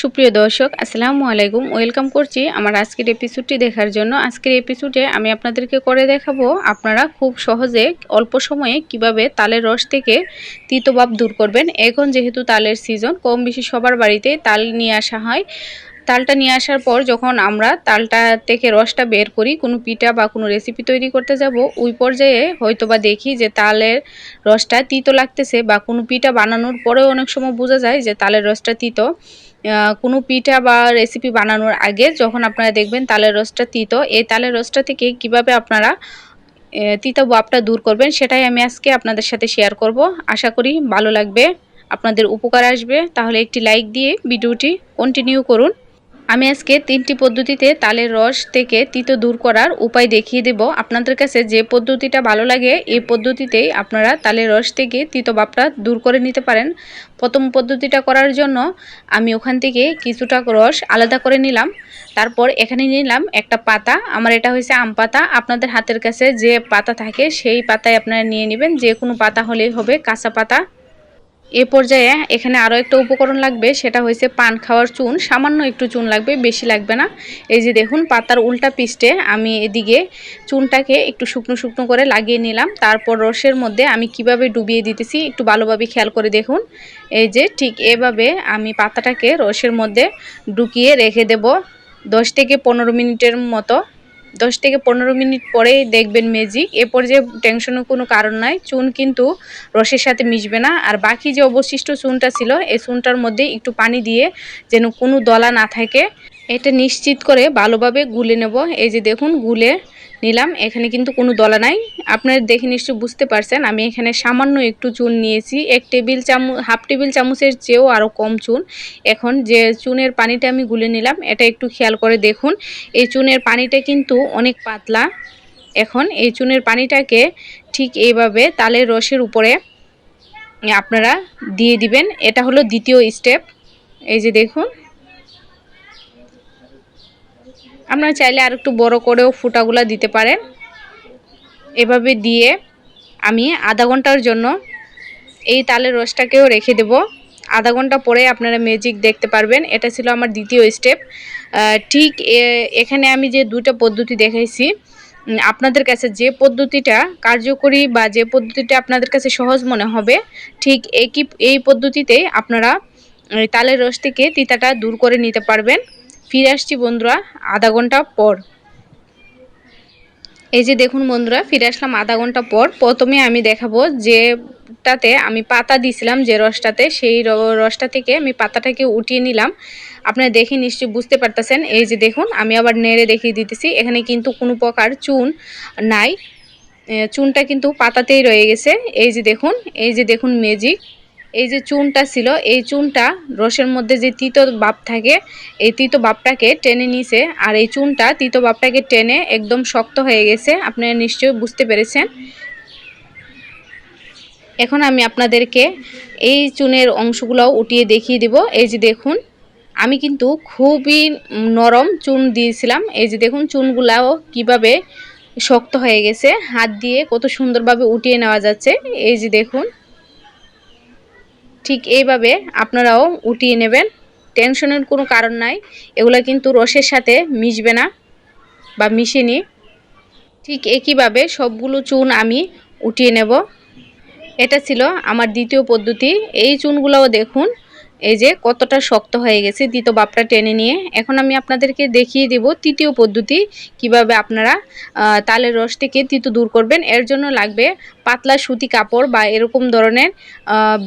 সুপ্রিয় দর্শক, আসসালামু আলাইকুম। ওয়েলকাম করছি আমার আজকের এপিসোডটি দেখার জন্য। আজকের এপিসোডে আমি আপনাদেরকে করে দেখাবো আপনারা খুব সহজে অল্প সময়ে কীভাবে তালের রস থেকে তিতভাব দূর করবেন। এখন যেহেতু তালের সিজন কম বেশি সবার বাড়িতে তাল নিয়ে আসা হয়। তালটা নিয়ে আসার পর যখন আমরা তালটা থেকে রসটা বের করি, কোনো পিঠা বা কোনো রেসিপি তৈরি করতে যাব, ওই পর্যায়ে হয়তো বা দেখি যে তালের রসটা তিতো লাগতেছে বা কোনো পিঠা বানানোর পরেও অনেক সময় বোঝা যায় যে তালের রসটা তিতো। কোনো পিঠা বা রেসিপি বানানোর আগে যখন আপনারা দেখবেন তালের রসটা তিতো, এই তালের রসটা থেকে কীভাবে আপনারা তিতো বাপটা দূর করবেন সেটাই আমি আজকে আপনাদের সাথে শেয়ার করব। আশা করি ভালো লাগবে, আপনাদের উপকার আসবে। তাহলে একটি লাইক দিয়ে ভিডিওটি কন্টিনিউ করুন। আমি আজকে তিনটি পদ্ধতিতে তালের রস থেকে তিতো দূর করার উপায় দেখিয়ে দেব। আপনাদের কাছে যে পদ্ধতিটা ভালো লাগে, এই পদ্ধতিতেই আপনারা তালের রস থেকে তিতো ভাবটা দূর করে নিতে পারেন। প্রথম পদ্ধতিটা করার জন্য আমি ওখান থেকে কিছুটা রস আলাদা করে নিলাম। তারপর এখানে নিলাম একটা পাতা। আমার এটা হয়েছে আম পাতা। আপনাদের হাতের কাছে যে পাতা থাকে, সেই পাতায় আপনারা নিয়ে নেবেন। যে কোনো পাতা হলেই হবে কাঁচা পাতা। এ পর্যায়ে এখানে আরও একটা উপকরণ লাগবে, সেটা হয়েছে পান খাওয়ার চুন। সামান্য একটু চুন লাগবে, বেশি লাগবে না। এই যে দেখুন, পাতার উল্টা পিষ্টে আমি এদিকে চুনটাকে একটু শুকনো শুকনো করে লাগিয়ে নিলাম। তারপর রসের মধ্যে আমি কীভাবে ডুবিয়ে দিতেছি একটু ভালোভাবে খেয়াল করে দেখুন। এই যে ঠিক এভাবে আমি পাতাটাকে রসের মধ্যে ঢুকিয়ে রেখে দেব। দশ থেকে পনেরো মিনিটের মতো দশ থেকে পনেরো মিনিট পরেই দেখবেন ম্যাজিক এ পর্যায়ে টেনশনের কোনো কারণ নাই। চুন কিন্তু রসের সাথে মিশবে না। আর বাকি যে অবশিষ্ট চুনটা ছিল, এই চুনটার মধ্যে একটু পানি দিয়ে যেন কোনো দলা না থাকে। এটা নিশ্চিত করে ভালোভাবে গুলে নেব। এই যে দেখুন, গুলে নিলাম। এখানে কিন্তু কোনো দলা নাই। আপনারা দেখে নিশ্চয়ই বুঝতে পারছেন, আমি এখানে সামান্য একটু চুন নিয়েছি। এক টেবিল চামচ হাফ টেবিল চামচের চেয়েও আরও কম চুন। এখন যে চুনের পানিটা আমি গুলে নিলাম, এটা একটু খেয়াল করে দেখুন। এই চুনের পানিটা কিন্তু অনেক পাতলা। এখন এই চুনের পানিটাকে ঠিক এইভাবে তালের রসের উপরে আপনারা দিয়ে দিবেন। এটা হলো দ্বিতীয় স্টেপ। এই যে দেখুন আপনারা চাইলে আর একটু বড় করেও ফুটাগুলা দিতে পারেন। এভাবে দিয়ে আমি আধা ঘণ্টার জন্য এই তালের রসটাকেও রেখে দেব। আধা ঘণ্টা পরে আপনারা ম্যাজিক দেখতে পারবেন। এটা ছিল আমার দ্বিতীয় স্টেপ ঠিক এখানে আমি যে দুটো পদ্ধতি দেখাইছি আপনাদের কাছে যে পদ্ধতিটা কার্যকরী বা যে পদ্ধতিটা আপনাদের কাছে সহজ মনে হবে, ঠিক একই, এই পদ্ধতিতে আপনারা তালের রস থেকে তিতাটা দূর করে নিতে পারবেন। ফিরে আসছি বন্ধুরা, আধা ঘণ্টা পর। এই যে দেখুন বন্ধুরা, ফিরে আসলাম আধা ঘণ্টা পর। প্রথমে আমি দেখাবো যেটাতে আমি পাতা দিয়েছিলাম, যে রসটাতে, সেই রসটা থেকে আমি পাতাটাকে উঠিয়ে নিলাম। আপনারা দেখে নিশ্চয়ই বুঝতে পারতেছেন। এই যে দেখুন, আমি আবার নেড়ে দেখিয়ে দিতেছি। এখানে কিন্তু কোনো প্রকার চুন নাই। চুনটা কিন্তু পাতাতেই রয়ে গেছে। এই যে দেখুন, এই যে দেখুন ম্যাজিক এই যে চুনটা ছিল, এই চুনটা রসের মধ্যে যে তিতো বাপ থাকে, এই তিতো বাপটাকে টেনে নিছে। আর এই চুনটা তিতো বাপটাকে টেনে একদম শক্ত হয়ে গেছে। আপনারা নিশ্চয়ই বুঝতে পেরেছেন। এখন আমি আপনাদেরকে এই চুনের অংশগুলোও উঠিয়ে দেখিয়ে দিব। এই যে দেখুন, আমি কিন্তু খুবই নরম চুন দিয়েছিলাম। এই যে দেখুন, চুনগুলাও কীভাবে শক্ত হয়ে গেছে। হাত দিয়ে কত সুন্দরভাবে উঠিয়ে নেওয়া যাচ্ছে। এই যে দেখুন ঠিক এইভাবে আপনারাও উঠিয়ে নেবেন। টেনশনের কোনো কারণ নাই। এগুলো কিন্তু রসের সাথে মিশবে না বা মিশেনি। ঠিক একইভাবে সবগুলো চুন আমি উঠিয়ে নেব। এটা ছিল আমার দ্বিতীয় পদ্ধতি। এই চুনগুলোও দেখুন এই যে কতটা শক্ত হয়ে গেছে দ্বিতীয় বাপটা টেনে নিয়ে। এখন আমি আপনাদেরকে দেখিয়ে দেব তৃতীয় পদ্ধতি, কীভাবে আপনারা তালের রস থেকে তিতো দূর করবেন। এর জন্য লাগবে পাতলা সুতি কাপড় বা এরকম ধরনের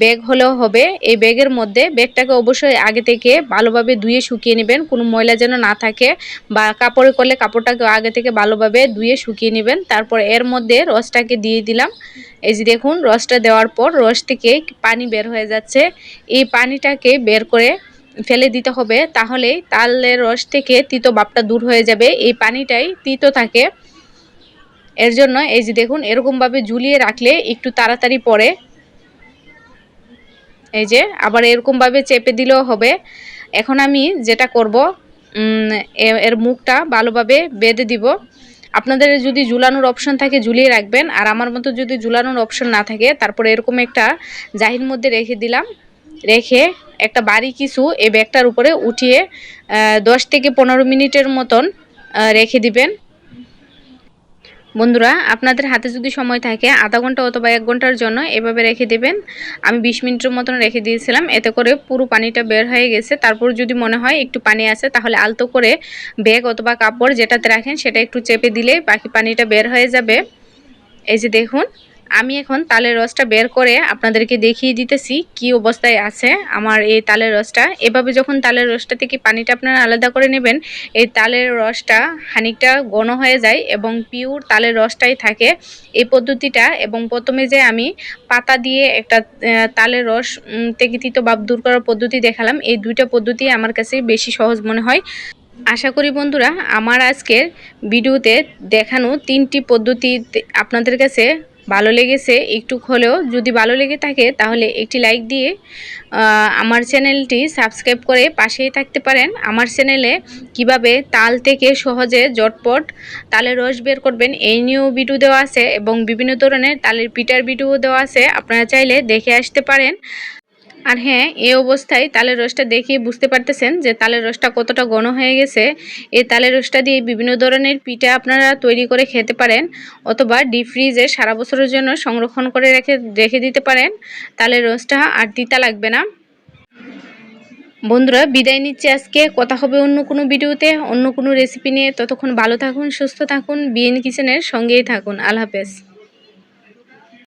ব্যাগ হলেও হবে। এই ব্যাগের মধ্যে ব্যাগটাকে অবশ্যই আগে থেকে ভালোভাবে ধুয়ে শুকিয়ে নেবেন। কোনো ময়লা যেন না থাকে বা কাপড়ে করলে কাপড়টাকে আগে থেকে ভালোভাবে ধুয়ে শুকিয়ে নেবেন। তারপর এর মধ্যে রসটাকে দিয়ে দিলাম। এই যে দেখুন, রসটা দেওয়ার পর রস থেকে পানি বের হয়ে যাচ্ছে। এই পানিটাকে বের করে ফেলে দিতে হবে তাহলেই তালের রস থেকে তিতো বাপটা দূর হয়ে যাবে। এই পানিটাই তিতো থাকে। এর জন্য এই যে দেখুন, এরকমভাবে ঝুলিয়ে রাখলে একটু তাড়াতাড়ি পড়ে। এই যে আবার এরকমভাবে চেপে দিলেও হবে। এখন আমি যেটা করব এর মুখটা ভালোভাবে বেঁধে দিব। আপনাদের যদি ঝুলানোর অপশন থাকে, ঝুলিয়ে রাখবেন। আর আমার মতো যদি ঝুলানোর অপশন না থাকে, তারপরে এরকম একটা জাহির মধ্যে রেখে দিলাম। রেখে একটা বাড়ি কিছু এই ব্যাগটার উপরে উঠিয়ে দশ থেকে পনেরো মিনিটের মতন রেখে দিবেন। বন্ধুরা, আপনাদের হাতে যদি সময় থাকে, আধা ঘণ্টা অথবা এক ঘণ্টার জন্য এভাবে রেখে দেবেন। আমি বিশ মিনিটের মতন রেখে দিয়েছিলাম, এতে করে পুরো পানিটা বের হয়ে গেছে। তারপর যদি মনে হয় একটু পানি আছে, তাহলে আলতো করে ব্যাগ অথবা কাপড় যেটাতে রাখেন, সেটা একটু চেপে দিলে বাকি পানিটা বের হয়ে যাবে। এই যে দেখুন আমি এখন তালের রসটা বের করে আপনাদেরকে দেখিয়ে দিতেছি কি অবস্থায় আছে আমার এই তালের রসটা। এভাবে যখন তালের রসটা থেকে পানিটা আপনারা আলাদা করে নেবেন, এই তালের রসটা খানিকটা ঘন হয়ে যায় এবং পিওর তালের রসটাই থাকে। এই পদ্ধতিটা এবং প্রথমে যে আমি পাতা দিয়ে একটা তালের রস থেকে ভাব দূর করার পদ্ধতি দেখালাম। এই দুইটা পদ্ধতি আমার কাছে বেশি সহজ মনে হয়। আশা করি বন্ধুরা, আমার আজকের ভিডিওতে দেখানো তিনটি পদ্ধতি আপনাদের কাছে ভালো লেগেছে, একটু হলেও। যদি ভালো লেগে থাকে, তাহলে একটি লাইক দিয়ে আমার চ্যানেলটি সাবস্ক্রাইব করে পাশেই থাকতে পারেন। আমার চ্যানেলে কীভাবে তাল থেকে সহজে জটপট তালের রস বের করবেন, এই নিয়েও ভিডিও দেওয়া আছে এবং বিভিন্ন ধরনের তালের পিটার ভিডিও দেওয়া আছে। আপনারা চাইলে দেখে আসতে পারেন। আর হ্যাঁ এই অবস্থায় তালের রসটা দেখে বুঝতে পারতেছেন যে তালের রসটা কতটা ঘন হয়ে গেছে। এই তালের রসটা দিয়ে বিভিন্ন ধরনের পিঠা আপনারা তৈরি করে খেতে পারেন অথবা ডিপ ফ্রিজে সারা বছরের জন্য সংরক্ষণ করে রেখে রেখে দিতে পারেন। তালের রসটা আর তিতা লাগবে না। বন্ধুরা, বিদায় নিচ্ছে আজকে। কথা হবে অন্য কোনো ভিডিওতে, অন্য কোনো রেসিপি নিয়ে। ততক্ষণ ভালো থাকুন, সুস্থ থাকুন। বিএন কিচেনের সঙ্গেই থাকুন। আল্লাহ হাফেজ।